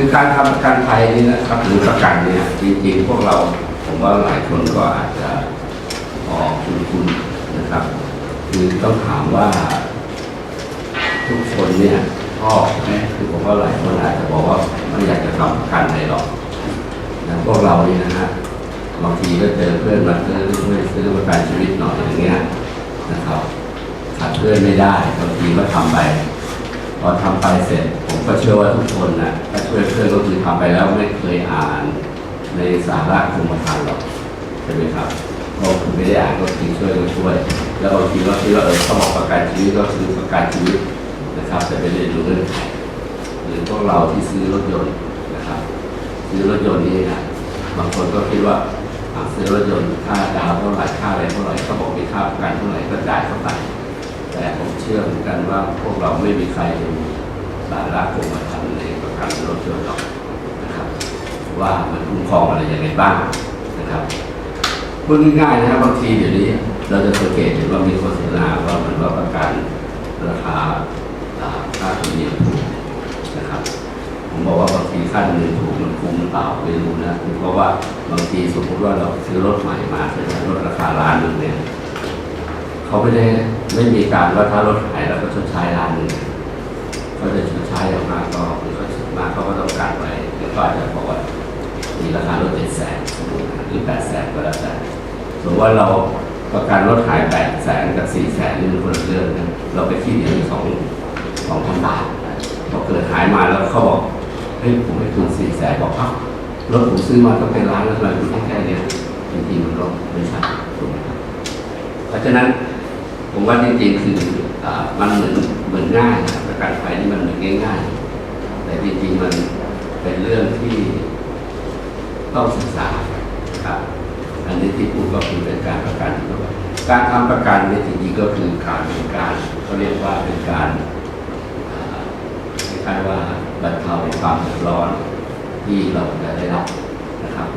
คือการทำประกันภัยนี่นะครับหรือประกันเนี่ยจริงๆพวกเราผมว่าหลายคนก็อาจจะพอคุ้นๆนะครับ คือต้องถามว่า ทุกคนเนี่ยชอบไหมคือผมว่าหลายคนอาจจะบอกว่าไม่อยากจะทำประกันอะไรหรอกนะพวกเรานี่นะฮะบางทีก็เจอเพื่อนมาซื้อช่วยซื้อประกันชีวิตหน่อยอย่างเงี้ยนะครับขาดเพื่อนไม่ได้บางทีก็ทำไป พอทำไปเสร็จ ผมก็เชื่อว่าทุกคนนะถ้าช่วยเพื่อนก็คือทำไปแล้วไม่เคยอ่าน ในสาระกรมธรรม์หรอกใช่ไหมครับก็คือไม่ได้อ่านก็คือช่วยก็ช่วย แล้วบางทีก็คิดว่าเออเขาบอกประกันชีวิตก็คือประกันชีวิตนะครับแต่ไม่ได้ดูเรื่องไขหรือพวกเราที่ซื้อรถยนต์นะครับซื้อรถยนต์นี่นะบางคนก็คิดว่าซื้อรถยนต์ค่าดาวเท่าไหร่ค่าอะไรเท่าไหร่เขาบอกมีค่าประกันเท่าไหร่ก็จ่ายเข้าไป แต่ผมเชื่อเหมือนกันว่าพวกเราไม่มีใครสาระกรมธรรม์ในประกันรถยนต์หรอกนะครับ ว่ามันคุ้มครองอะไรยังไงบ้างนะครับพูดง่ายๆนะครับบางทีเดี๋ยวนี้เราจะสังเกตเห็นว่ามีโฆษณาว่ามันว่าประกันราคาค่าธรรมเนียมถูกนะครับ ผมบอกว่าบางทีค่าธรรมเนียมถูกมันคุ้มหรือเปล่าไม่รู้นะเพราะว่าบางทีสมมติว่าเราซื้อรถใหม่มาใช่รถราคาล้านหนึ่งเนี่ย เขาไม่ได้ไม่มีการว่าถ้ารถหายแล้วก็ชดใช้ล้านหนึ่งเขาจะชดใช้ออกมาก็คือเขาชดมาเขาก็ต้องการไว้แล้วก็จะบอกว่ามีราคารถเจ็ดแสนหรือแปดแสนก็แล้วแต่สมมติว่าเราประกันรถหายแปดแสนกับสี่แสนนี่มันคนละเรื่องนะเราไปคิดอย่างสองสองพันบาทพอเกิดหายมาแล้วเขาบอกเฮ้ยผมให้คุณสี่แสนบอกเอ้ารถผมซื้อมาต้งเป็นล้านแล้วทำไมคุณให้แค่เนี้ยจริงๆมันก็ไม่ใช่ถูกไหมครับเพราะฉะนั้น ผมว่าจริงๆคืออมันเหมือนเหมือนง่ายนะประกันภัยนี่มันเหมือนง่าย ๆ แต่จริงๆมันเป็นเรื่องที่ต้องศึกษาครับอันนี้ที่พูดก็คือเป็นการประกันที่ว่าการทำประกันในี่จริงๆก็คือการเป็นการเขาเรียกว่าเป็นการคล้ายๆว่าบรรเทาความเดือดร้อนที่เราจะได้รับนะครับ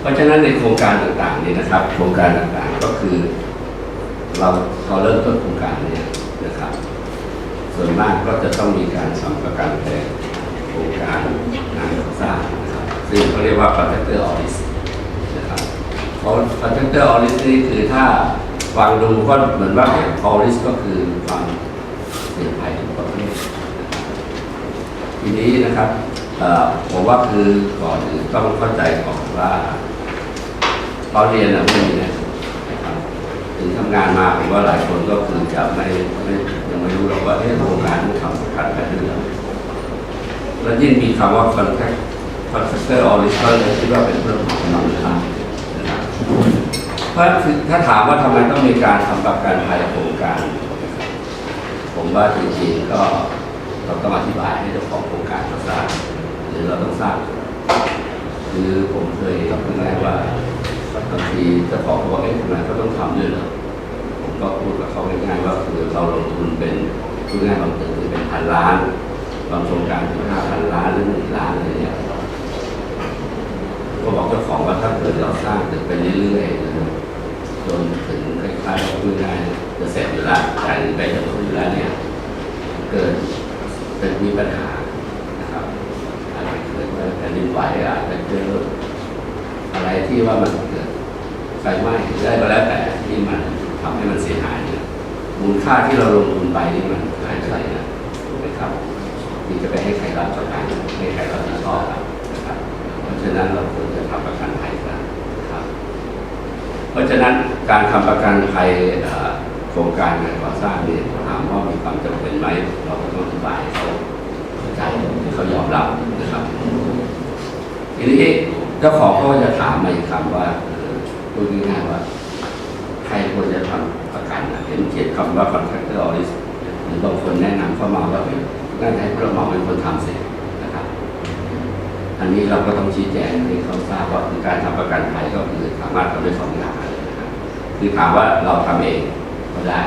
เพราะฉะนั้นในโครงการต่างๆนี้นะครับ โครงการต่างๆก็คือ เราพอเริ่มต้นโครงการเนี่ยนะครับ ส่วนมากก็จะต้องมีการทำประกันแทนโครงการงานก่อสร้างนะครับซึ่งเขาเรียกว่า contractor audit นะครับเพราะ contractor audit นี่คือถ้าฟังดูก็เหมือนว่า audit ก็คือความเสี่ยงภัยทุกประเภทนะครับทีนี้นะครับผมว่าคือก่อนอื่นต้องเข้าใจก่อนว่าตอนเรียนนะไม่มีนะ ถึงทำงานมาผมว่าหลายคนก็คือจะไม่ไม่ยังไม่รู้หรอกว่าเอ๊ะโรงงานมันทำประกันแบบนี้หรอแล้วยิ่งมีคำว่า contract contractor auditor เลยคิดว่าเป็นเรื่องของกำลังทำนะครับเพราะถ้าถามว่าทำไมต้องมีการทำประกันภัยโครงการนผมว่าจริงๆก็เราต้องอธิบายให้เจ้าของโครงการเขาทราบหรือเราต้องทราบคือผมเคยพูดง่ายว่า บางทีเจ้าของเขาบอกเอ๊ะทำไมเขาต้องทำด้วยเหรอผมก็พูดกับเขาง่ายๆว่าคือเราลงทุนเป็นพูดง่ายบางตึกเป็นพันล้านบางโครงการถึงห้าพันล้านหรือหมื่นล้านอะไรเนี่ยก็บอกเจ้าของว่าถ้าเกิดเราสร้างตึกไปเรื่อยๆนะจนถึงคล้ายๆว่าพูดง่ายจะเสร็จอยู่แล้วจ่ายไปจะหมดอยู่แล้วเนี่ยเกิดเป็นมีปัญหานะครับอาจจะเกิดว่าแผ่นดินไหวอาจจะเจออะไรที่ว่ามัน ไฟไหม้หรืออะไรก็แล้วแต่ที่มันทำให้มันเสียหายเนี่ยมูลค่าที่เราลงทุนไปนี่มันหายไปนะถูกไหมครับที่จะไปให้ใครรับประกันให้ใครรับผิดชอบนะครับ เพราะฉะนั้นเราควรจะทำประกันภัยกันครับ เพราะฉะนั้นการทำประกันภัยโครงการงานก่อสร้างเนี่ยถามว่ามีความจำเป็นไหมเราก็ต้องอธิบายเขาเข้าใจเขายอมรับนะครับทีนี้เจ้าของเขาก็จะถามมาอีกคำว่า พูดง่ายๆว่าใครควรจะทำประกันเห็นเขียนคำว่า contractor audit หรือบางคนแนะนำเข้ามาว่าเฮ้ยน่าจะให้ผู้รับเหมาเป็นคนทำเสร็จนะครับ อันนี้เราก็ต้องชี้แจงให้เขาทราบว่าคือการทำประกันภัยก็คือสามารถทำได้สองอย่างเลยนะครับคือถามว่าเราทำเองก็ได้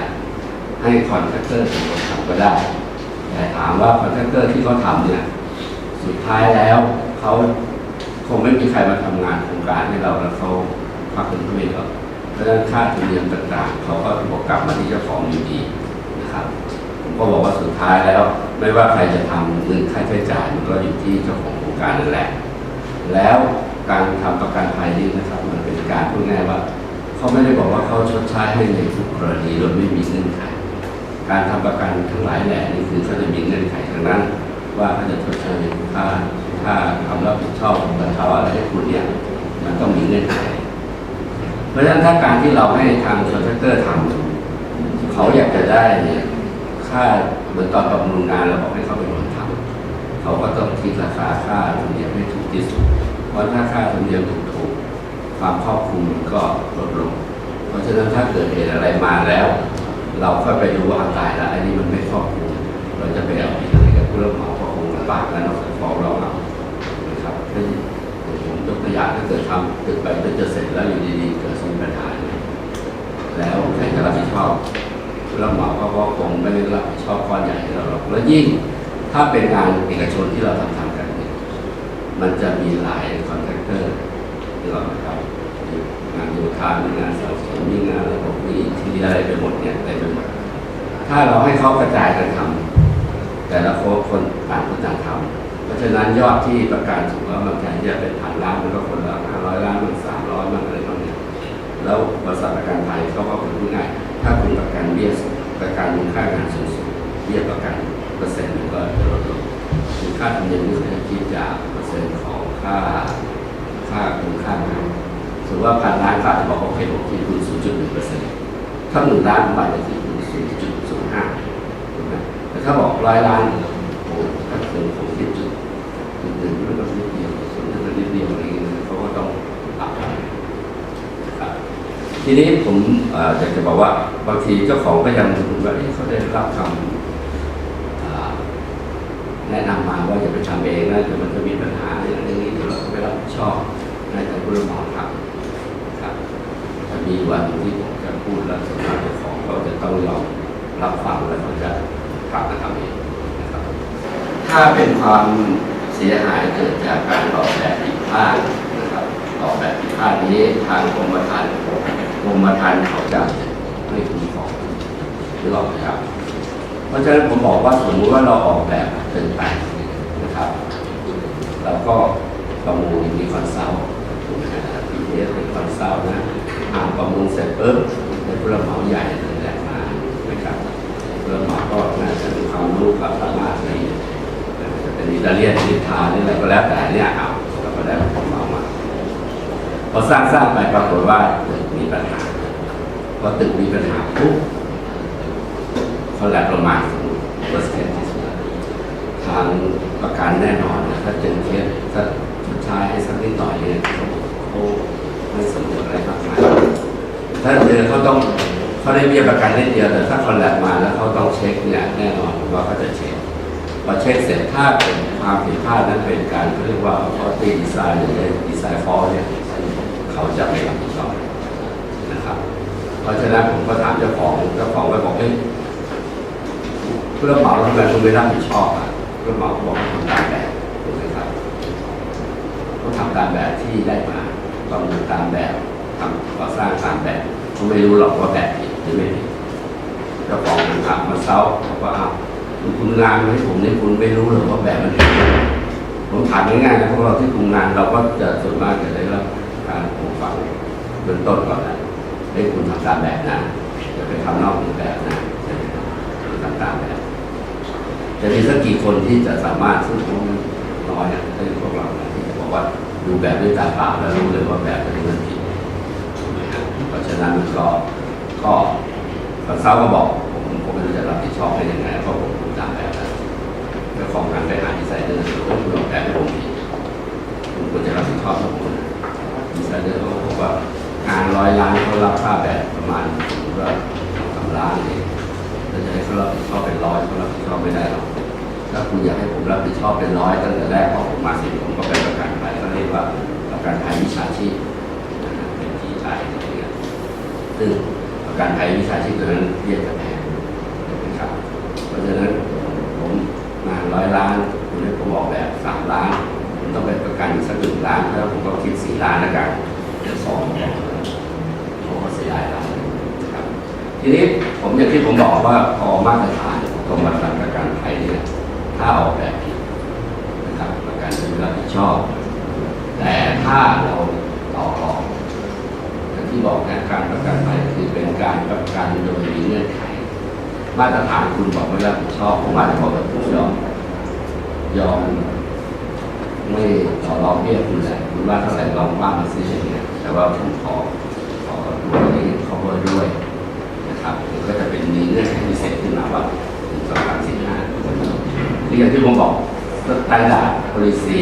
ให้คอนแทคเตอร์เป็นคนทำก็ได้ แต่ถามว่าคอนแทคเตอร์ที่เขาทำเนี่ยสุดท้ายแล้วเขาคงไม่มีใครมาทำงานโครงการให้เราแล้วเขา พักเป็นด้วยหรอกเพราะฉะนั้นค่าธรรมเนียมต่างๆ เขาก็บวกกลับมาที่เจ้าของอยู่ดีนะครับ ผมก็บอกว่าสุดท้ายแล้ว ไม่ว่าใครจะทำเงินค่าใช้จ่ายมันก็อยู่ที่เจ้าของโครงการนั่นแหละ แล้วการทำประกันภัยนี่นะครับ มันเป็นการพูดง่ายว่า เขาไม่ได้บอกว่าเขาชดใช้ให้ในทุกกรณีโดยไม่มีเงื่อนไข การทำประกันทั้งหลายแหล่นี่คือเขาจะมีเงื่อนไขทั้งนั้น ว่าเขาจะชดใช้ค่าค่าความรับผิดชอบบรรเทาอะไรให้คุณเนี่ยมันต้องมีเงื่อนไข ราะฉะนั้นถ้าการที่เราให้ทางคอนแทคเตอร์ทำเขาอยากจะได้ค่าเหมือนตอนประมูลงานเราบอกให้เขาเป็นคนทำเขาก็ต้องคิดราคาค่าธรรมเนียมให้ถูกที่สุด เพราะถ้าค่าธรรมเนียมถูกๆความครอบคลุมมันก็ลดลง เพราะฉะนั้นถ้าเกิดเหตุอะไรมาแล้ว เราก็ไปดูว่าตายแล้วอันนี้มันไม่ครอบคลุมเราจะไปเอาผิดอะไรกับผู้รับเหมาก็คงลำบากแล้วนอกจากฟ้องเราเอานะครับถ้าผมยกตัว อย่างถ้าเกิดทำตึกไปจนจะเสร็จแล้วอยู่ดีๆเกิดสมปัญหายแล้วใครจะรับผิดชอบรับเหมาเขาก็คงไม่ได้รับผิดชอบก้อนใหญ่เราหรอกแล้วยิ่งถ้าเป็นงานเอกชนที่เราทำทำกันเนี่ยมันจะมีหลายคอนแทคเตอร์ที่เราครับงานโยธามีงานเสาสนมีงานระบบมีทีอะไรไปหมดเนี่ยอะไรไปหมดถ้าเราให้เขากระจายกันทำแต่ละคนคนต่างคนต่างทำเพราะฉะนั้นยอดที่ประกันถือว่ามันแทนที่จะเป็นพันล้านมันก็คนละห้า อยล้านมันสามร้อยมันอะไรบางอย่างแล้วบริษัทประกันภัยเขาก็เป็นผู้ง่าย ถ้าคุณประกันเบี้ยประกันมูลค่างานสูงสุดเบี้ยประกันเปอร์เซ็นต์มันก็จะลดลงคือค่าธรรมเนียมนี่จะคิดจากเปอร์เซ็นต์ของค่าค่าคุณค่างานสมมติว่าพันล้านก็อาจจะบอกโอเคผมคิดคุณศูนย์จุดหนึ่งเปอร์เซ็นต์ถ้าหนึ่งล้านผมอาจจะคิดคุณศูนย์จุดศูนย์ห้าถูกไหมแต่ถ้าบอกร้อยล้านโอ้ถ้าเกินผมคิดจุดจุดหนึ่งมันก็นิดเดียวส่วนที่มันนิดเดียวอะไรอย่างเงี้ยเขาก็ต้องปรับครับ ทีนี้ผมออยากจะบอกว่าบางทีเจ้าของก็ยังรู้ว่าเขาได้รับคำอ่าแนะนำมาว่าอย่าไปทำเองนะเดี๋ยวมันจะมีปัญหาอย่างนี้เดี๋ยวเราก็ไม่รับผิดชอบให้แต่ผู้รับเหมาทำครับจะมีวันหนึ่งที่ผมจะพูดแล้วสำนักเจ้าของเขาจะต้องยอมรับฟังแล้วก็จะกลับมาทำเองนะครับ ถ้าเป็นความเสียหายเกิดจากการออกแบบผิดพลาดนะครับออกแบบผิดพลาดนี้ทางกรมธรรม์ กรมธรรม์เขาจะไม่คุ้มครองหรือออกไหมครับ เพราะฉะนั้นผมบอกว่าสมมุติว่าเราออกแบบเป็นแปลงนะครับ เราก็ประมูลมีคอนซัลท์ถูกไหมครับพีเอสเป็นคอนซัลท์นะอ่านประมูลเสร็จปุ๊บเป็นผู้รับเหมาใหญ่เลยแหละมานะครับผู้รับเหมาก็น่าจะมีความรู้ความสามารถในจะเป็นอิตาเลียนนิทานนี่อะไรก็แล้วแต่เนี่ยเอาเราก็ได้ผู้รับเหมามาพอสร้างสร้างไปปรากฏว่าตึก มีปัญหาพอตึกมีปัญหาปุ๊บเขาแลบลงมาเปอร์เซ็นต์ที่สุดทางประกันแน่นอนนะถ้าเจอเคสถ้าชดใช้ให้สักนิดหน่อยเนี่ยเขาไม่สมบูรณ์อะไรมากมายถ้าเจอเขาต้องเขาได้เบี้ยประกันนิดเดียวแต่ถ้าคนแลบมาแล้วเขาต้องเช็คเนี่ยแน่นอนว่าเขาจะเช็คพอเช็คเสร็จถ้าเป็นความผิดพลาดนั้นเป็นการเรียกว่าเขาตีดีไซน์หรือดีไซน์ฟอลเนี่ยเขาจะไม่รับ เพราะฉะนั้นผมก็ถามเจ้าของเจ้าของก็บอกเฮ้ยผู้รับเหมาทำไมคุณไม่รับผิดชอบอะผู้รับเหมาก็บอกทำตามแบบถูกไหมครับเขาทำตามแบบที่ได้มาต้องทำตามแบบทำก่อสร้างตามแบบเขาไม่รู้หรอกว่าแบบผิดหรือไม่ผิดเจ้าของถามมาเซ้าบอกว่าอ้าวคุณงานให้ผมเนี่ยคุณไม่รู้หรอกว่าแบบมันผิดผมถามง่ายๆนะพวกเราที่คุมงานเราก็จะส่วนมากจะได้รับการปลูกฝังเบื้องต้นก่อนนะ ให้คุณทำตามแบบนะอย่าไปทำนอกแบบนะทำตามแบบจะมีสักกี่คนที่จะสามารถซึ่งผมน้อยนะถ้าเป็นพวกเรานะที่จะบอกว่าดูแบบด้วยตาเปล่าแล้วรู้เลยว่าแบบนี้มันผิดถูกไหมครับเพราะฉะนั้นก็ก็คอนซัลท์ก็บอกผมผมไม่รู้จะรับผิดชอบได้ยังไงเพราะผมดูตามแบบนั้นเจ้าของงานไปหาดีไซเนอร์ว่าคุณออกแบบให้ผมผิดคุณควรจะรับผิดชอบทุกคนดีไซเนอร์เขาบอกว่า ร้อยล้านเขารับค่าแบบประมาณสมมติว่าสามล้านเองเราจะให้เขารับผิดชอบเป็นร้อยเขารับผิดชอบไม่ได้หรอกถ้าคุณอยากให้ผมรับผิดชอบเป็นร้อยตั้งแต่แรกออกผมมาสิผมก็เป็นประกันภัยเขาเรียกว่าประกันภัยวิชาชีพนะฮะเป็นที่ไทยอะไรเงี้ยซึ่งประกันภัยวิชาชีพตัวนั้นเรียกจะแพงนะครับเพราะฉะนั้นผมงานร้อยล้านคุณให้ผมออกแบบสามล้านผมต้องไปประกันอีกสักหนึ่งล้านแล้วผมก็คิดสี่ล้านแล้วกันสองผมก็เสี ยายล้าครับทีนี้ผมอย่างที่ผมบอกว่าพอมาตรฐานของกรมธรรม์ประกันภัยเนี่ยถ้าออกแบบผิดนะครับประกันจะไม่รับผิดชอบ แต่ถ้าเราต่อรองอย่างที่บอกนะการประกันภัยคือเป็นการประกันโดยมีเงื่อนไข มาตรฐานคุณบอกไม่รับผิดชอบผมอาจจะบอกว่าผมยอมยอมไม่ต่อรองเบี้ยคุณแหละคุณว่าเท่าไหร่ลองว่ามาซื้ออย่างเงี้ยแต่ว่าผมขอ ขอตัวนี้ cover ด้วยนะครับก็จะเป็นมีเงื่อนไขพิเศษขึ้นมาว่าถึงสองพันสิบห้าที่อย่างที่ผมบอกสแตนดาร์ด policy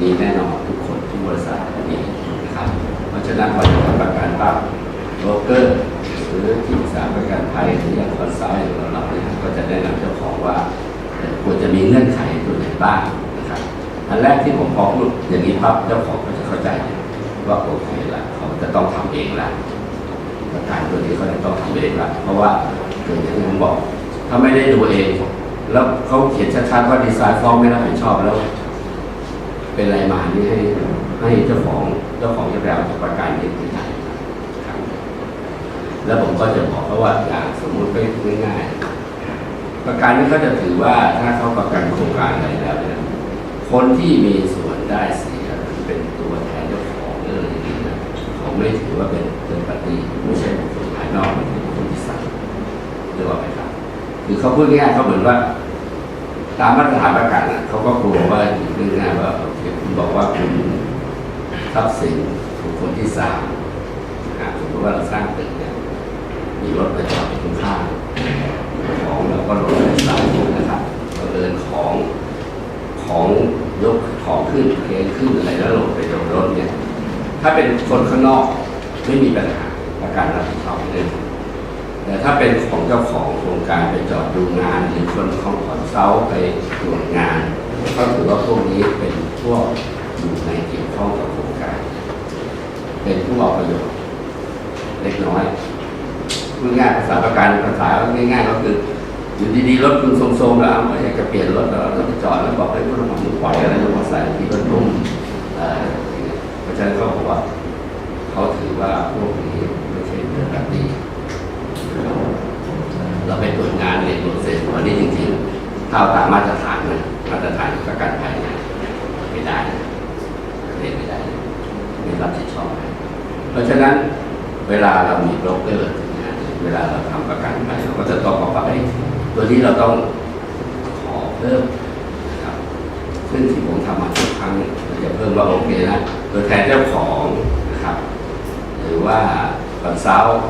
มีแน่นอนทุกคนทุกบริษัทมีนะครับเพราะฉะนั้นพอจะทำประกันปั๊บโบรกเกอร์หรือที่ปรึกษาประกันภัยหรืออย่างคอนซัลท์อย่างเราเนี่ยก็จะแนะนำเจ้าของว่าควรจะมีเงื่อนไขตัวไหนบ้างนะครับอันแรกที่ผมพอพูดอย่างนี้ปั๊บเจ้าของก็จะเข้าใจว่าโอเคละเข จะต้องทำเองละประกันตัวนี้เขาจะต้องทำเองละเพราะว่าอย่างที่ผมบอก ถ้าไม่ได้ดูเอง แล้วเขาเขียนชัดๆว่าดีไซน์ฟ้องไม่รับผิดชอบแล้ว เป็นอะไรมานี่ให้ให้เจ้าของเจ้าของจะไปเอาประกันเองที่ไหนแล้วผมก็จะบอกเขาว่าอย่างสมมุติไปง่ายๆประกันนี้เขาจะถือว่าถ้าเขาประกันโครงการอะไรแล้วเนี่ยคนที่มีส่วนได้ เขาพูดง่ายๆเขาเหมือนว่า ตามมาตรฐานประกันน่ะเขาก็กลัวว่าเรื่องง่ายว่าโอเคคุณบอกว่าคุณทรัพย์สินบุคคลที่สามนะฮะสมมติว่าเราสร้างตึกเนี่ยมีรถไปจอดอยู่ข้างของเราก็ลงไปสร้างนะครับบังเอิญของของยกของขึ้นเคนขึ้นอะไรแล้วหล่นไปโดนรถเนี่ย ถ้าเป็นคนข้างนอกไม่มีปัญหาประกันรับผิดชอบเลยแต่ ถ้าเป็นของเจ้าของโครงการไปจอดดูงานหรือคนของคอนซัลท์ไปตรวจงาน ก็ถือว่าพวกนี้เป็นพวกอยู่ในเกี่ยวข้องกับโครงการ เป็นผู้เอาประโยชน์เล็กน้อยพูดง่ายภาษาประกันภาษาง่ายๆก็คืออยู่ดีๆรถคุณทรมๆแล้วเอาอยากจะเปลี่ยนรถแล้วเราไปจอดแล้วบอกให้ผู้ทำหมันปล่อยอะไรลงมาใส่ที่รถทุ่มเพราะฉะนั้นเขาบอกว่า เขาถือว่าพวกนี้ไม่ใช่เรื่องปกติ เราไปตรวจงานเรียนตรวจเสร็จวันนี้จริงๆถ้าเอาตามมาตรฐานนะมาตรฐานประกันภัยเนี่ยไม่ได้เรียนไม่ได้ไม่รับผิดชอบนะเพราะฉะนั้นเวลาเรามีโบรกเกอร์นเวลาเราทำประกันไปเราก็จะต้องบอกว่าเอ้ยตัวนี้เราต้องขอเพิ่มนะครับซึ่งที่ผมทำมาทุกครั้งเราจะเพิ่มว่าโอเคนะตัวแทนเจ้าของนะครับ หรือว่าคอนซัลท์